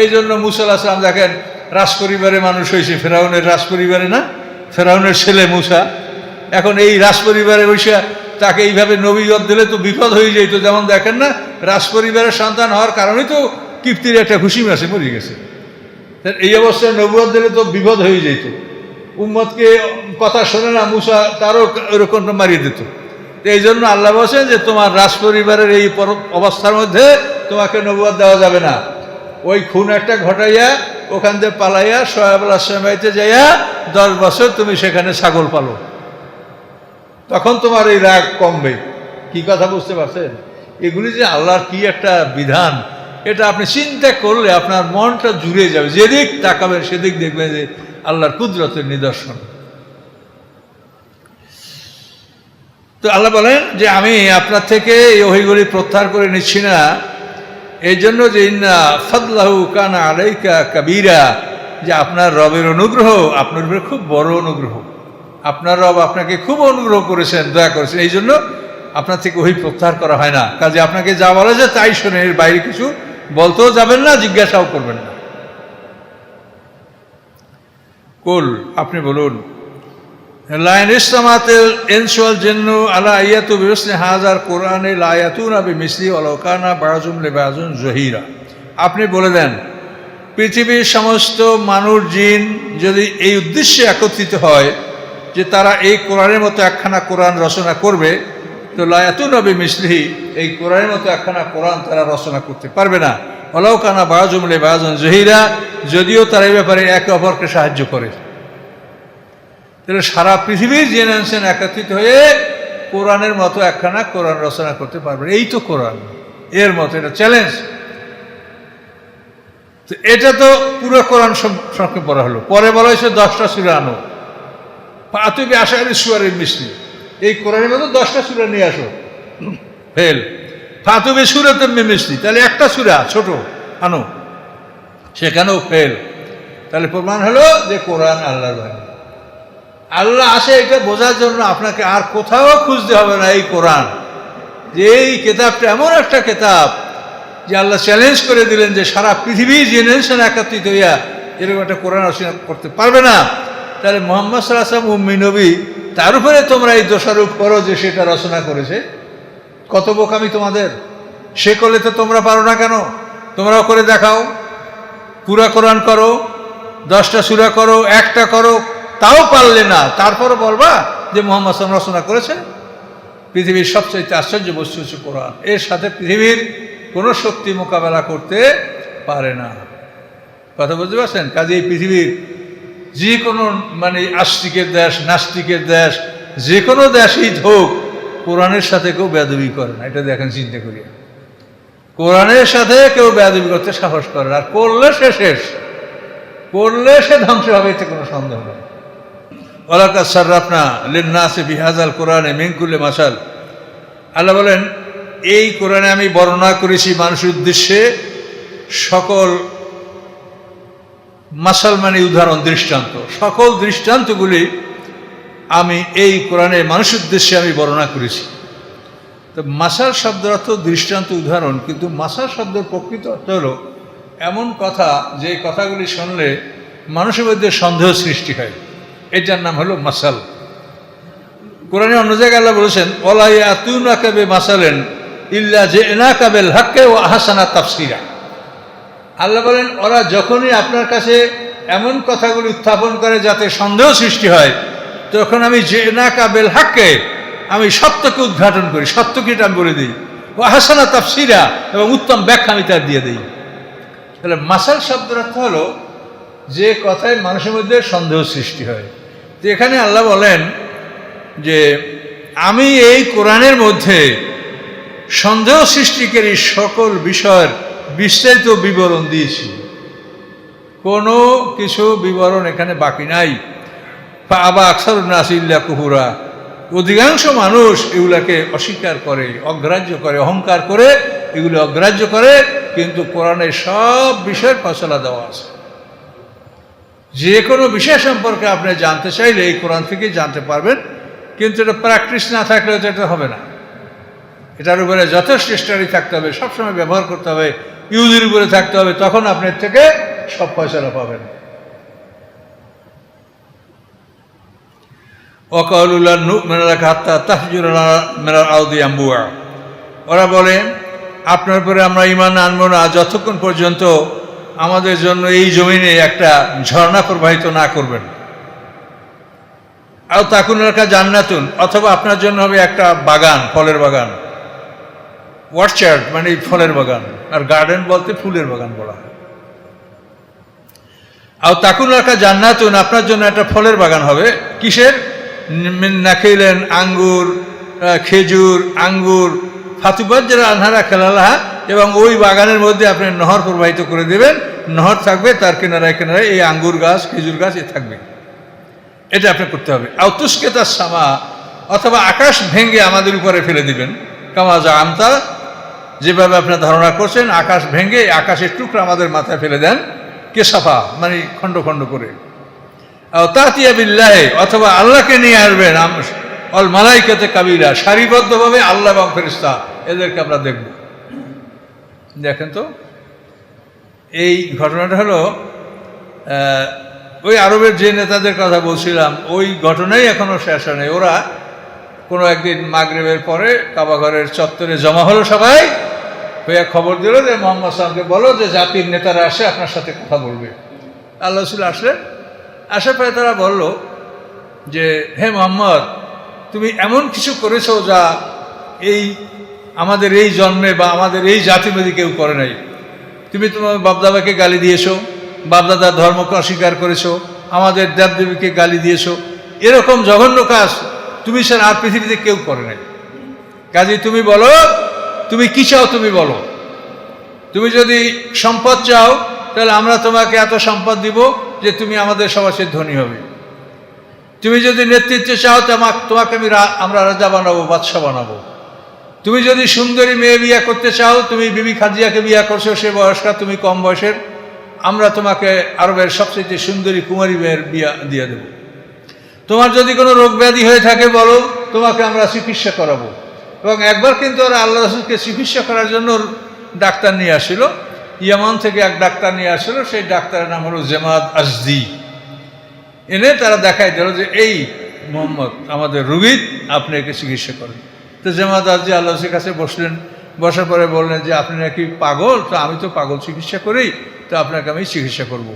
এই জন্য মুসাল আসলাম দেখেন রাজ পরিবারে মানুষ হয়েছে ফেরাউনের রাজ পরিবারে না? ফেরাউনের ছেলে মুসা। এখন এই রাজ পরিবারে বসে তাকে এইভাবে নবীগত দিলে তো বিপদ হয়ে যেত। যেমন দেখেন না রাজ পরিবারের সন্তান হওয়ার কারণেই তো কিপ্তির একটা খুশি মাসে মরে গেছে। এই অবস্থায় নবুয়ত দিলে তো বিপদ হয়ে যেত। উম্মতকে কথা শোনে না, মুসা তারও ওরকম মারিয়ে দিত। এই জন্য আল্লাহ বলছেন যে, তোমার রাজ পরিবারের এই অবস্থার মধ্যে তোমাকে নবুয়ত দেওয়া যাবে না। ওই খুন একটা ঘটাইয়া ওখান থেকে পালাইয়া সোয়াব আলাহাইতে যাইয়া দশ বছর তুমি সেখানে ছাগল পালো। তখন তোমার এই রাগ কমবে। কি কথা বুঝতে পারছেন? এগুলি যে আল্লাহর কি একটা বিধান, এটা আপনি চিন্তা করলে আপনার মনটা জুড়ে যাবে। যেদিক তাকাবেন, সেদিক দেখবেন যে আল্লাহর কুদরতের নিদর্শন। তো আল্লাহ বলেন যে, আমি আপনার থেকে এই ওহিগুলি প্রত্যাহার করে নিচ্ছি না। এই জন্য যে ইন্না কানা আলাইকা কাবিরা, যে আপনার রবের অনুগ্রহ, আপনার উপরে খুব বড় অনুগ্রহ। আপনার রব আপনাকে খুব অনুগ্রহ করেছেন, দয়া করেছেন। এই জন্য আপনার থেকে ওই প্রত্যাহার করা হয় না। কাজে আপনাকে যা বলা যায় তাই শোনে এর বাইরে কিছু বলতেও যাবেন না, জিজ্ঞাসাও করবেন না। কুল, আপনি বলুন লাইন ইসলামাতেল এনসুয়াল জেন্ন আলা আয়াতু বিবসনে হাজার কোরআনে লায়াতুন আবি মিসলি অলকানা বাজুম লে বাজুন জহিরা আপনি বলে দেন পৃথিবীর সমস্ত মানুষ জিন যদি এই উদ্দেশ্যে একত্রিত হয় যে তারা এই কোরআনের মতো একখানা কোরআন রচনা করবে, তো লায়াতুন আবি মিসলিহি এই কোরআনের মতো একখানা কোরআন তারা রচনা করতে পারবে না। অলৌকানা বাজুম লে বাজুন জহিরা, যদিও তারা এই ব্যাপারে একে অপরকে সাহায্য করে। তাহলে সারা পৃথিবীর জেনারেশন একত্রিত হয়ে কোরআনের মতো একখানা কোরআন রচনা করতে পারবে এই তো কোরআন। এর মতো, এটা চ্যালেঞ্জ তো এটা তো পুরো কোরআন সঙ্গে পড়া হলো। পরে বলা হয়েছে দশটা সুরা আনো। পাতুবি আশারি সুয়ারের মিষ্টি এই কোরআনের মতো দশটা সুরা নিয়ে আসো। ফেল। ফাতুবি সুরে তেমনি মিষ্টি তাহলে একটা সুরা ছোট আনো। সেখানেও ফেল। তাহলে প্রমাণ হলো যে কোরআন আল্লাহর বাণী। আল্লাহ আসে এটা বোঝার জন্য আপনাকে আর কোথাও খুঁজতে হবে না এই কোরআন। যে এই কেতাবটা এমন একটা কেতাব যে আল্লাহ চ্যালেঞ্জ করে দিলেন যে সারা পৃথিবী জেনারেশন একত্রিত হইয়া এরকম একটা কোরআন রচনা করতে পারবে না। তাহলে মোহাম্মদ সাল্লাহাম উম্মি নবী, তার উপরে তোমরা এই দোষারোপ করো যে সেটা রচনা করেছে। কত বোকামি তোমাদের? সে করলে তো তোমরা পারো না কেন? তোমরাও করে দেখাও। পুরা কোরআন করো, দশটা সুরা করো, একটা করো তাও পারলে না। তারপরও বলবা যে মোহাম্মদ সাল্লাম রচনা করেছেন পৃথিবীর সবচেয়ে আশ্চর্য বস্তু হচ্ছে কোরআন। এর সাথে পৃথিবীর কোনো শক্তি মোকাবেলা করতে পারে না। কথা বুঝতে পারছেন? কাজে এই পৃথিবীর যে কোনো মানে আস্তিকের দেশ, নাস্তিকের দেশ যে কোনো দেশই হোক, কোরআনের সাথে কেউ বেদবি করে না। এটা দেখেন, চিন্তা করি। কোরআনের সাথে কেউ বেদবি করতে সাহস করে না। আর করলে সে শেষ। করলে সে ধ্বংস হবে, এতে কোনো সন্দেহ নেই। ওলাকা সার্রাফনা লিন্নাসে বিহাজাল কোরআনে মিঙ্কুলে মাসাল। আল্লাহ বলেন, এই কোরআনে আমি বর্ণনা করেছি মানুষের উদ্দেশ্যে সকল মাসাল মানে উদাহরণ, দৃষ্টান্ত। সকল দৃষ্টান্তগুলি আমি এই কোরআনে মানুষের উদ্দেশ্যে আমি বর্ণনা করেছি। তো মাসাল শব্দের অর্থ দৃষ্টান্ত, উদাহরণ, কিন্তু মাসাল শব্দের প্রকৃত অর্থ হলো এমন কথা, যে কথাগুলি শুনলে মানুষের মধ্যে সন্দেহ সৃষ্টি হয়। এটার নাম হলো মাসাল। কোরআনে অন্য জায়গায় আল্লাহ বলেছেন ওলাইয়া তুনা কাবে মাসালেন ইল্লা যে এনা কাবেল হাক্কে ও আহাসানা তাফসিরা। আল্লাহ বলেন, ওরা যখনই আপনার কাছে এমন কথাগুলি উত্থাপন করে যাতে সন্দেহ সৃষ্টি হয়, তখন আমি যে না কাবেল হাক্কে, আমি সত্যকে উদ্ঘাটন করি, সত্যকে এটা আমি বলে দিই। ও আহাসানা তাফসিরা এবং উত্তম ব্যাখ্যা আমি তার দিয়ে দিই। তাহলে মাসাল শব্দের অর্থ হলো যে কথায় মানুষের মধ্যে সন্দেহ সৃষ্টি হয়। তো এখানে আল্লাহ বলেন যে, আমি এই কোরআনের মধ্যে সন্দেহ সৃষ্টিকারী সকল বিষয়ের বিস্তারিত বিবরণ দিয়েছি। কোনো কিছু বিবরণ এখানে বাকি নাই। আবা আকসার নাসিল্লা কুহুরা। অধিকাংশ মানুষ এগুলাকে অস্বীকার করে, অগ্রাহ্য করে, অহংকার করে, এগুলো অগ্রাহ্য করে, কিন্তু কোরআনের সব বিষয়ের ফসলা দেওয়া আছে। যে কোনো বিষয় সম্পর্কে আপনি জানতে চাইলে এই কোরআন থেকে জানতে পারবেন, কিন্তু এটা প্র্যাকটিস না থাকলে তো এটা হবে না। এটার উপরে যথেষ্ট স্টাডি থাকতে হবে, সবসময় ব্যবহার করতে হবে ইউজের উপরে থাকতে হবে, তখন আপনার থেকে সব পয়সাটা পাবেন। অকাউলুল্লাহ মেনারা খাত্তা মেনার আউদি আম্বুয়া। ওরা বলে, আপনার উপরে আমরা ইমান আনব না, যতক্ষণ পর্যন্ত আমাদের জন্য এই জমিনে একটা ঝর্ণা প্রবাহিত না করবেন। আর তাকুন এলাকা জান্নাতুন, অথবা আপনার জন্য হবে একটা বাগান, ফলের বাগান। ওয়ার্চার্ড মানে ফলের বাগান, আর গার্ডেন বলতে ফুলের বাগান বলা হয়। আর তাকুন এলাকা জান্নাতুন, আপনার জন্য একটা ফলের বাগান হবে। কিসের? নাখিলেন আঙ্গুর খেজুর, আঙ্গুর। ফাতুবাদ যারা আনহারা খেলালাহা এবং ওই বাগানের মধ্যে আপনি নহর প্রবাহিত করে দেবেন। নহর থাকবে, তার কিনারায় কিনারায় এই আঙ্গুর গাছ, খেজুর গাছ, এ থাকবে। এটা আপনি করতে হবে। আউতুসকে তার সামা, অথবা আকাশ ভেঙে আমাদের উপরে ফেলে দিবেন। কামা যা আমতা, যেভাবে আপনার ধারণা করছেন, আকাশ ভেঙে আকাশের টুকরা আমাদের মাথায় ফেলে দেন। কে সাফা? মানে খণ্ড খণ্ড করে। তাতিয়া বিল্লাহে, অথবা আল্লাহকে নিয়ে আসবেন অল মালাইকাতে কাবিরা সারিবদ্ধভাবে আল্লাহ এবং ফেরিস্তা এদেরকে আমরা দেখব। দেখেন তো, এই ঘটনাটা হলো ওই আরবের যে নেতাদের কথা বলছিলাম, ওই ঘটনাই এখনও শেষ হয়। ওরা কোনো একদিন মাগরেবের পরে কাবাঘরের চত্বরে জমা হলো সবাই হইয়া খবর দিল যে মোহাম্মদ সালামকে বলো যে জাতির নেতারা আসে, আপনার সাথে কথা বলবে আল্লাহ রসুল আসলেন, আসার পরে তারা বলল যে, হে মোহাম্মদ, তুমি এমন কিছু করেছ যা এই আমাদের এই জন্মে বা আমাদের এই জাতিবাদী কেউ করে নাই। তুমি তোমার বাপদাদাকে গালি দিয়েছ, বাপদাদার ধর্মকে অস্বীকার করেছ, আমাদের দেবদেবীকে গালি দিয়েছ, এরকম জঘন্য কাজ তুমি স্যার আর পৃথিবীতে কেউ করে নাই। কাজে তুমি বলো, তুমি কি চাও তুমি বলো। তুমি যদি সম্পদ চাও, তাহলে আমরা তোমাকে এত সম্পদ দিব যে তুমি আমাদের সবার ধনী হবে। তুমি যদি নেতৃত্বে চাও, তোমাকে আমি আমরা রাজা বানাবো বাদশা বানাবো। তুমি যদি সুন্দরী মেয়ে বিয়ে করতে চাও, তুমি বিবি খাদিয়াকে বিয়ে করছ, সে বয়স্কা তুমি কম বয়সের। আমরা তোমাকে আরবের সবচেয়ে সুন্দরী কুমারী মেয়ের বিয়া দিয়ে দেব। তোমার যদি কোনো রোগ ব্যাধি হয়ে থাকে, বলো, তোমাকে আমরা চিকিৎসা করাবো। এবং একবার কিন্তু ওরা আল্লাহ রসুলকে চিকিৎসা করার জন্য ডাক্তার নিয়ে আসছিল ইয়ামান থেকে এক ডাক্তার নিয়ে আসলো, সেই ডাক্তারের নাম হলো জেমাদ আজদি। এনে তারা দেখাই দিল যে, এই মোহাম্মদ, আমাদের রুগীর, আপনি একে চিকিৎসা করেন। তো জেমাদ আজদি আল্লাহর কাছে বসলেন, বসার পরে বললেন যে, আপনি নাকি পাগল? তো আমি তো পাগল, চিকিৎসা করি, তো আপনাকে আমি চিকিৎসা করব।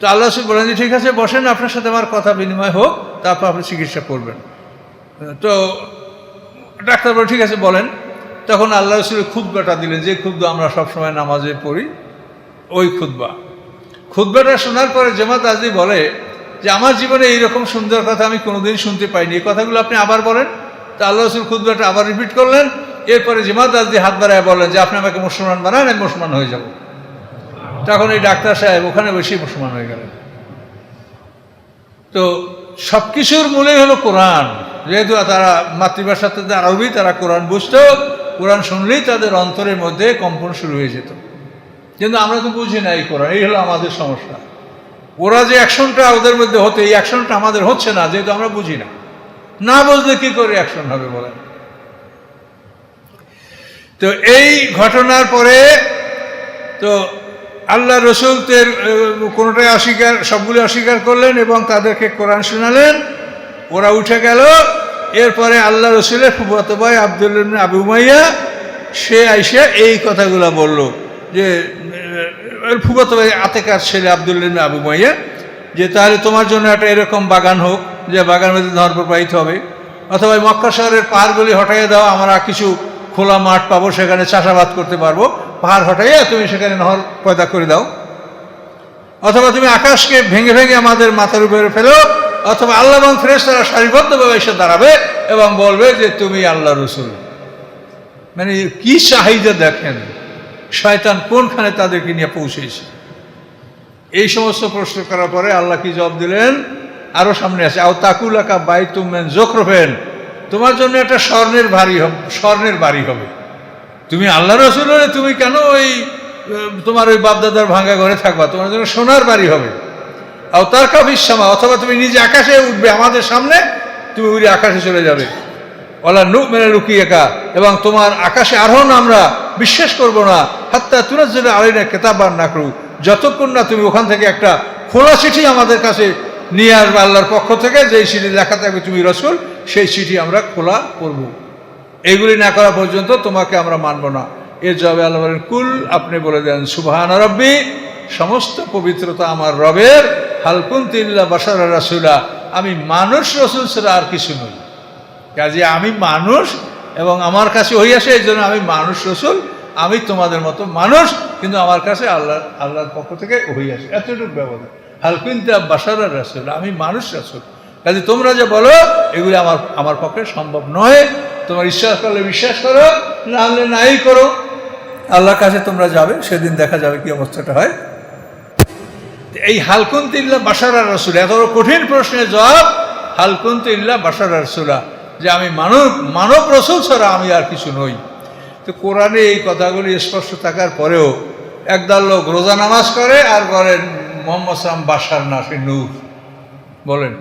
তো আল্লাহ রসুল বললেন যে, ঠিক আছে, বসেন, আপনার সাথে আমার কথা বিনিময় হোক, তারপর আপনি চিকিৎসা করবেন। তো ডাক্তার বলে ঠিক আছে, বলেন। তখন আল্লাহ রসুল খুদ্বাটা দিলেন যে খুদ্া আমরা সবসময় নামাজে পড়ি, ওই খুদ্া খুদ্বাটা শোনার পরে জেমাত আজদি বলে যে, আমার জীবনে এইরকম সুন্দর কথা আমি কোনোদিন শুনতে পাইনি। এই কথাগুলো আপনি আবার বলেন? তো আল্লাহ রসুল খুদ্বাটা আবার রিপিট করলেন। এরপরে জেমাত আজদি হাত বাড়ায় বললেন যে, আপনি আমাকে মুসলমান বানান, আমি মুসলমান হয়ে যাব। তখন এই ডাক্তার সাহেব ওখানে বেশি মুসলমান হয়ে গেলেন। তো সব কিছুর মূলেই হলো কোরআন। যেহেতু তারা মাতৃভাষার সাথে আরবি, তারা কোরআন বুঝতো, কোরআন শুনলেই তাদের অন্তরের মধ্যে কম্পন শুরু হয়ে যেত। কিন্তু আমরা তো বুঝি না এই কোরআন, এই হলো আমাদের সমস্যা। ওরা যে অ্যাকশনটা ওদের মধ্যে হতো, এই অ্যাকশনটা আমাদের হচ্ছে না, যেহেতু আমরা বুঝি না। না বুঝলে কি করে অ্যাকশন হবে বলেন? তো এই ঘটনার পরে তো আল্লাহ রসুল তের কোনোটাই অস্বীকার, সবগুলো অস্বীকার করলেন এবং তাদেরকে কোরআন শোনালেন। ওরা উঠে গেল। এরপরে আল্লাহ রসুলের ফুফাতো ভাই আব্দুল আবু উমাইয়া, সে আইসা এই কথাগুলো বলল যে ফুফাতো ভাই আতেকার ছেলে আব্দুল ইবনে আবু উমাইয়া, যে তাহলে তোমার জন্য একটা এরকম বাগান হোক। যে বাগান মধ্যে ধর প্রবাহিত হবে। অথবা মক্কা শহরের পাহাড়গুলি হটাইয়ে দাও, আমরা কিছু খোলা মাঠ পাবো, সেখানে চাষাবাদ করতে পারব। পাহাড় হটাইয়া তুমি সেখানে নহর পয়দা করে দাও। অথবা তুমি আকাশকে ভেঙে ভেঙে আমাদের মাথার উপরে ফেলো, অথবা আল্লাহ এবং ফ্রেস্তারা সারিবদ্ধভাবে এসে দাঁড়াবে এবং বলবে যে, তুমি আল্লাহ রসুল। মানে কি চাহিদা দেখেন? শয়তান কোনখানে তাদেরকে নিয়ে পৌঁছেছে? এই সমস্ত প্রশ্ন করার পরে আল্লাহ কি জবাব দিলেন? আরও সামনে আছে আও তাকুলাকা বাই তুমেন জোখরফেন। তোমার জন্য একটা স্বর্ণের বাড়ি হবে স্বর্ণের বাড়ি হবে। তুমি আল্লাহ রসুল হলে তুমি কেন ওই তোমার ওই বাপদাদার ভাঙ্গা ঘরে থাকবা? তোমার জন্য সোনার বাড়ি হবে। আর তার কাফির সামা, অথবা তুমি নিজে আকাশে উঠবে আমাদের সামনে, তুমি উড়ে আকাশে চলে যাবে। ওলা নু মেনে লুকিয়েকা, এবং তোমার আকাশে আরোহণ আমরা বিশ্বাস করব না। হাত্তা তুরাজ জন্য আলাইনা কেতাবার না করু যতক্ষণ না তুমি ওখান থেকে একটা খোলা চিঠি আমাদের কাছে নিয়ে আসবে আল্লাহর পক্ষ থেকে, যেই চিঠি লেখা থাকবে তুমি রসুল, সেই চিঠি আমরা খোলা করব। এগুলি না করা পর্যন্ত তোমাকে আমরা মানব না। এর জবাবে আল্লাহ বলেন, কুল, আপনি বলে দেন, সুবাহান রব্বি, সমস্ত পবিত্রতা আমার রবের হালকুন তিল্লা বাসার রাসুলা, আমি মানুষ রসুল ছাড়া আর কিছু নই। কাজে আমি মানুষ এবং আমার কাছে হই আসে, এই জন্য আমি মানুষ রসুল, আমি তোমাদের মতো মানুষ, কিন্তু আমার কাছে আল্লাহ, আল্লাহর পক্ষ থেকে হই আসে। এতটুকু ব্যবধান। হালকুন বাসার রাসুল, আমি মানুষ রাসুল। কাজে তোমরা যে বলো, এগুলি আমার আমার পক্ষে সম্ভব নয়। তোমার বিশ্বাস করলে বিশ্বাস করো, না হলে নাই করো। আল্লাহর কাছে তোমরা যাবে, সেদিন দেখা যাবে কি অবস্থাটা হয়। এই হালকুন্ত ইল্লা বাসারা রসুল, এত কঠিন প্রশ্নের জবাব হালকুন্ত ইল্লা বাসারা রসুলা যে আমি মানব মানব রসুল ছাড়া আমি আর কিছু নই। তো কোরআনে এই কথাগুলি স্পষ্ট থাকার পরেও একদল লোক রোজা নামাজ করে আর করেন মোহাম্মদ সালাম বাসার না সে নূর। বলেন।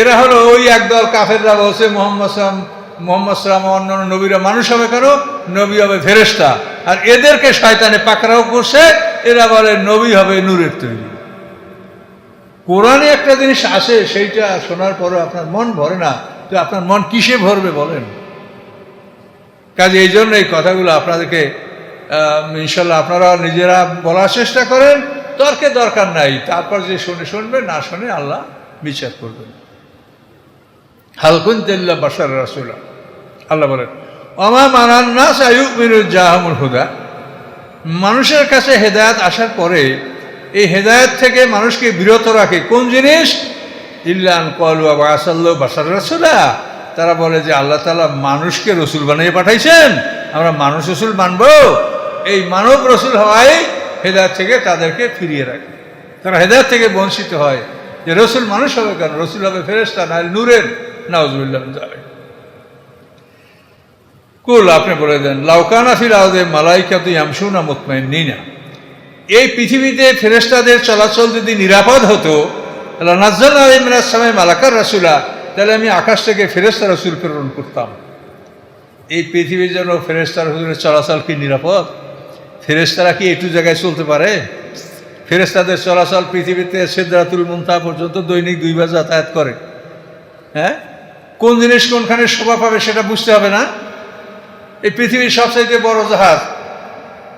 এরা হলো ওই একদল কাফেররা বলছে, মোহাম্মদ সালাম মোহাম্মদ সালাম অন্যান্য নবীরা মানুষ হবে কেন নবী হবে ফেরেস্তা আর এদেরকে শয়তানে পাকড়াও করছে, এরা বলে নবী হবে নূরের তৈরি। কোরআনে একটা জিনিস আসে সেইটা শোনার পরে আপনার মন ভরে না। তো আপনার মন কিসে ভরবে বলেন? কাজে এই জন্য এই কথাগুলো আপনাদেরকে ইনশাল্লাহ আপনারা নিজেরা বলার চেষ্টা করেন। তর্কে দরকার নাই। তারপর যে শুনে শুনবে, না শুনে আল্লাহ বিচার করবেন। হালকুন তেল্লা বাসার রাসুলা। আল্লাহ বলেন অমা মানান নাস আয়ুক মিনুর জাহামুল হুদা? মানুষের কাছে হেদায়াত আসার পরে এই হেদায়েত থেকে মানুষকে বিরত রাখে কোন জিনিস? ইল্লান কলু আবা আসাল্ল বাসার রাসুলা। তারা বলে যে আল্লাহ তালা মানুষকে রসুল বানিয়ে পাঠাইছেন। আমরা মানুষ রসুল মানব। এই মানব রসুল হওয়ায় হেদায়ত থেকে তাদেরকে ফিরিয়ে রাখে। তারা হেদায়ত থেকে বঞ্চিত হয় যে রসুল মানুষ হবে কেন? রসুল হবে ফেরেস্তা না নূরের নাউজুবিল্লাহ যাবে কুল, আপনি বলে দেন লাউকানা ফিল আউদে মালাইকা তুই আমসুনা মুতমাইন নিনা এই পৃথিবীতে ফেরেস্তাদের চলাচল যদি নিরাপদ হতো নাজ্জাল আলিমিনার সময় মালাকার রাসুলা, তাহলে আমি আকাশ থেকে ফেরেস্তা রসুল প্রেরণ করতাম। এই পৃথিবীর জন্য ফেরেস্তা রসুলের চলাচল কি নিরাপদ? ফেরেস্তারা কি একটু জায়গায় চলতে পারে? ফেরেস্তাদের চলাচল পৃথিবীতে সেদ্রাতুল মুন্তা পর্যন্ত দৈনিক দুইবার যাতায়াত করে। হ্যাঁ? কোন জিনিস কোনখানে শোভা পাবে সেটা বুঝতে হবে না। এই পৃথিবীর সবচাইতে বড় জাহাজ।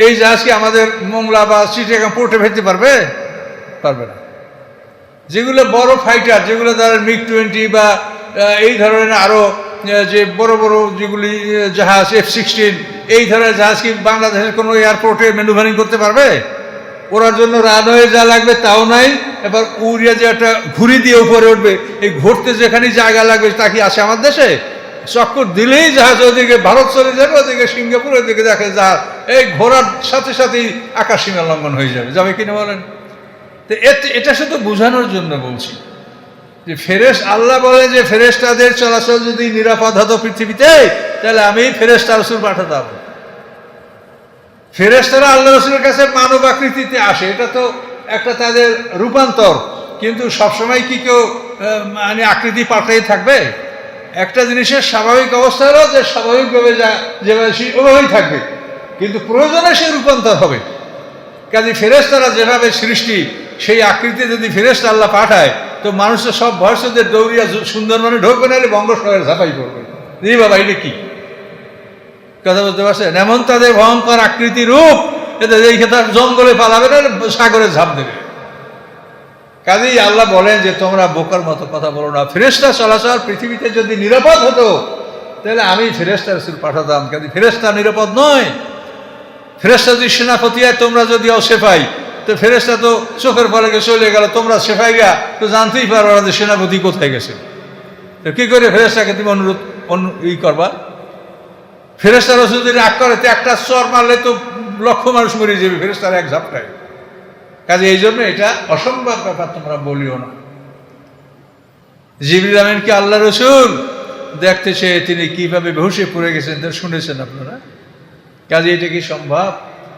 এই জাহাজ কি আমাদের মোংলা বা চিটাগাং পোর্টে ফেলতে পারবে? পারবে না। যেগুলো বড় ফাইটার, যেগুলো ধরেন মিগ টোয়েন্টি বা এই ধরনের আরও যে বড় বড় যেগুলি জাহাজ এফ সিক্সটিন এই ধরনের জাহাজ কি বাংলাদেশের কোনো এয়ারপোর্টে ম্যানুভারিং করতে পারবে? ওরার জন্য রানওয়ে যা লাগবে তাও নাই, এবার উড়িয়া যে একটা ঘুরি দিয়ে উপরে উঠবে, এই ঘুরতে যেখানে জায়গা লাগবে তা কি আছে আমার দেশে? চক্কর দিলেই জাহাজ ওদিকে ভারত চলে যাবে ওদিকে সিঙ্গাপুর ওদিকে দেখে জাহাজ এই ঘোরার সাথে সাথেই আকাশ সীমা লঙ্ঘন হয়ে যাবে। যাবে কিনা বলেন? তো এটা শুধু বোঝানোর জন্য বলছি। যে ফেরেস আল্লাহ বলে যে ফেরেস্তাদের চলাচল যদি নিরাপদ হতো পৃথিবীতে, তাহলে আমি ফেরেস্তা রসুল পাঠাতাম। ফেরেস্তারা আল্লাহ রসুলের কাছে মানব আকৃতিতে আসে, এটা তো একটা তাদের রূপান্তর। কিন্তু সবসময় কি কেউ মানে আকৃতি পাল্টাই থাকবে? একটা জিনিসের স্বাভাবিক অবস্থা হলো যে স্বাভাবিকভাবে যা, যেভাবে সে ওভাবেই থাকবে। কিন্তু প্রয়োজনে সে রূপান্তর হবে। কাজে ফেরেস্তারা যেভাবে সৃষ্টি, সেই আকৃতি যদি ফেরেস্তা আল্লাহ পাঠায় তো মানুষের সব বয়সদের দৌড়িয়া সুন্দরবনে ঢোকবে, নাহলে বঙ্গোসাগরে ঝাঁপাই করবে রে বাবা, এটা কি? কথা বলতে পারছেন? এমন তাদের ভয়ঙ্কর আকৃতি রূপ এতে এই তার জঙ্গলে পালাবে না সাগরে ঝাঁপ দেবে। কাজেই আল্লাহ বলেন যে, তোমরা বোকার মতো কথা বলো না। ফেরেস্তা চলাচল পৃথিবীতে যদি নিরাপদ হতো, তাহলে আমি ফেরেস্তা রসুল পাঠাতাম। কাজে ফেরেস্তা নিরাপদ নয়। ফেরেস্তা যদি সেনাপতি হয় তোমরা যদি অসেফাই তো ফেরেস্তা তো চোখের পরে চলে গেল, তোমরা সেফাইয়া তো জানতেই পারো যে সেনাপতি কোথায় গেছে। তো কী করে ফেরেস্তাকে তুমি অনুরোধ, অনু, ই করবা? ফেরেস্তা রসুল যদি রাগ করে, তো একটা চর মারলে তো লক্ষ মানুষ মরে যাবে ফেরেস্তার এক ঝাপটায়। কাজে এই জন্য এটা অসম্ভব ব্যাপার, তোমরা বলিও না। জিবরিল আমিনকে আল্লাহ রসুল? দেখতে চেয়ে তিনি কীভাবে বেহুশে পড়ে গেছেন তা শুনেছেন আপনারা? কাজে এটা কি সম্ভব?